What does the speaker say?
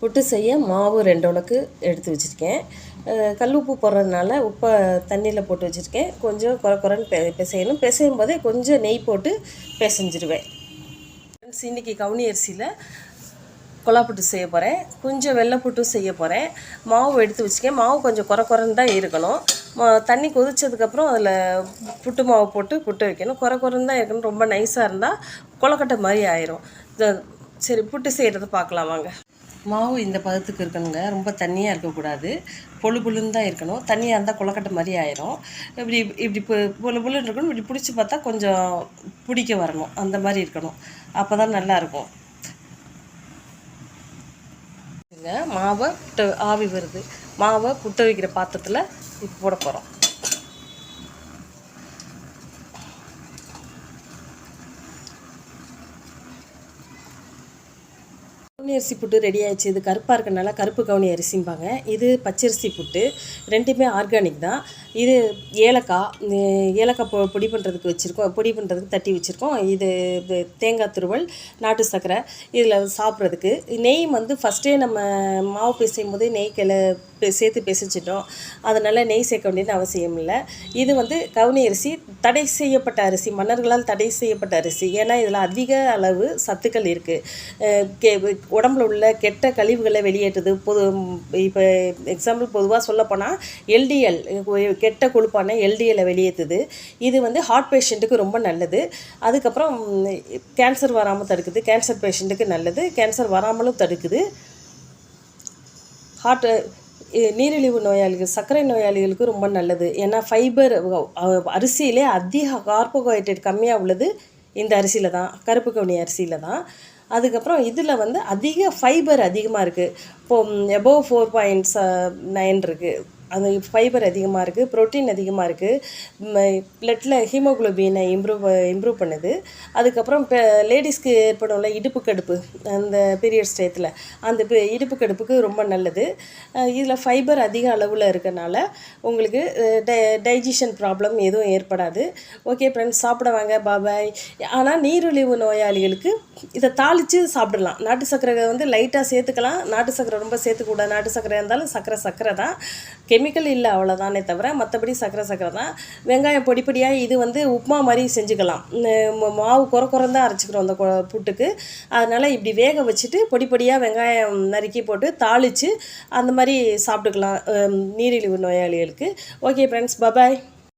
புட்டு செய்ய மாவு ரெண்டு உலக்கு எடுத்து வச்சுருக்கேன். கல் உப்பு போடுறதுனால உப்பை தண்ணியில் போட்டு வச்சுருக்கேன். கொஞ்சம் குறை குறைன்னு பெ பிசையணும். பிசையும் போதே கொஞ்சம் நெய் போட்டு பிசைஞ்சிருவேன். ஃப்ரெண்ட்ஸ் இன்றைக்கி கவுனி அரிசியில் கொலா புட்டு செய்ய போகிறேன் கொஞ்சம் வெள்ளை புட்டும் செய்ய போகிறேன் மாவு எடுத்து வச்சுக்கேன் மாவு கொஞ்சம் குறை குறைன்னு தான் இருக்கணும். மா- தண்ணி கொதிச்சதுக்கப்புறம் அதில் புட்டு மாவு போட்டு புட்டு வைக்கணும். குறை குறைன்னு தான் இருக்கணும். ரொம்ப நைஸாக இருந்தால் கொலக்கட்டை மாதிரி ஆயிரும். சரி புட்டு செய்கிறத பார்க்கலாம் வாங்க. மாவு இந்த பதத்துக்கு இருக்கணுங்க. ரொம்ப தண்ணியாக இருக்கக்கூடாது. பொழு புழுன்னு தான் இருக்கணும். தண்ணியாக இருந்தால் கொலக்கட்டை மாதிரி ஆயிரும். இப்படி இப்படி பொ- பொழு புழுன்னு இருக்கணும். இப்படி பிடிச்சி பார்த்தா கொஞ்சம் பிடிக்க வரணும். அந்த மாதிரி இருக்கணும். அப்போ தான் நல்லாயிருக்கும் மாவை புட்ட ஆவி வருது. மாவை புட்ட வைக்கிற பாத்திரத்தில் இப்போ போட போகிறோம் கவுனி அரிசி புட்டு ரெடி ஆயிடுச்சு. இது கருப்பாக இருக்கனால கருப்பு கவுனி அரிசிம்பாங்க இது பச்சரிசி புட்டு. ரெண்டுமே ஆர்கானிக் தான். இது ஏலக்காய் ஏலக்காய் பொ பொடி பண்ணுறதுக்கு வச்சுருக்கோம். பொடி பண்ணுறதுக்கு தட்டி வச்சுருக்கோம். இது தேங்காய் துருவல் நாட்டு சர்க்கரை இதில் சாப்பிட்றதுக்கு. நெய் வந்து ஃபஸ்ட்டே நம்ம மாவு பிசையும் போதே நெய் கிள சேர்த்து பிசைச்சிட்டோம் அதனால் நெய் சேர்க்க வேண்டியது அவசியம் இல்லை. இது வந்து கவுனி அரிசி தடை செய்யப்பட்ட அரிசி மன்னர்களால் தடை செய்யப்பட்ட அரிசி. ஏன்னா இதில் அதிக அளவு சத்துக்கள் இருக்குது உடம்புல உள்ள கெட்ட கழிவுகளை வெளியேற்றுது. பொது இப்போ எக்ஸாம்பிள் பொதுவாக சொல்லப்போனால் எல்டிஎல் கெட்ட கொழுப்பான எல்டிஎலை வெளியேற்றுது. இது வந்து ஹார்ட் பேஷண்ட்டுக்கு ரொம்ப நல்லது. அதுக்கப்புறம் கேன்சர் வராமல் தடுக்குது. கேன்சர் பேஷண்ட்டுக்கு நல்லது. கேன்சர் வராமலும் தடுக்குது. ஹார்ட் நீரிழிவு நோயாளிகள் சர்க்கரை நோயாளிகளுக்கு ரொம்ப நல்லது. ஏன்னா ஃபைபர் அரிசியிலே அதிக கார்போஹைட்ரேட் கம்மியாக உள்ளது. இந்த அரிசியில் தான் கருப்பு கவுனி அரிசியில் தான். அதுக்கப்புறம் இதில் வந்து அதிக ஃபைபர் அதிகமாக இருக்குது இப்போது எபோவ் ஃபோர் பாயிண்ட்ஸ் நைன் இருக்குது அந்த ஃபைபர் அதிகமாக இருக்குது ப்ரோட்டீன் அதிகமாக இருக்குது பிளட்டில் ஹீமோகுளோபினை இம்ப்ரூவ் இம்ப்ரூவ் பண்ணுது. அதுக்கப்புறம் இப்போ லேடிஸ்க்கு ஏற்படும்ல இடுப்பு கடுப்பு அந்த பீரியட்ஸ் டயத்தில் அந்த இடுப்பு கடுப்புக்கு ரொம்ப நல்லது. இதில் ஃபைபர் அதிக அளவில் இருக்கனால உங்களுக்கு டை டைஜஷன் ப்ராப்ளம் எதுவும் ஏற்படாது. ஓகே ஃப்ரெண்ட்ஸ் சாப்பிட வாங்க பாபாய் ஆனால் நீரிழிவு நோயாளிகளுக்கு இதை தாளித்து சாப்பிடலாம். நாட்டு சர்க்கரை வந்து லைட்டாக சேர்த்துக்கலாம். நாட்டு சர்க்கரை ரொம்ப சேர்த்துக்கூடாது நாட்டு சர்க்கரை இருந்தாலும் சர்க்கரை சர்க்கரை தான். கெமிக்கல் இல்லை அவ்வளோதானே தவிர மற்றபடி சர்க்கரை சர்க்கரை தான். வெங்காயம் பொடி பொடியாக இது வந்து உப்புமா மாதிரி செஞ்சுக்கலாம். மாவு குறை குறைந்தான் அரைச்சிக்கிறோம் அந்த கொ- புட்டுக்கு. அதனால் இப்படி வேக வச்சுட்டு பொடி பொடியாக வெங்காயம் நறுக்கி போட்டு தாளித்து அந்த மாதிரி சாப்பிட்டுக்கலாம் நீரிழிவு நோயாளிகளுக்கு. Okay friends bye bye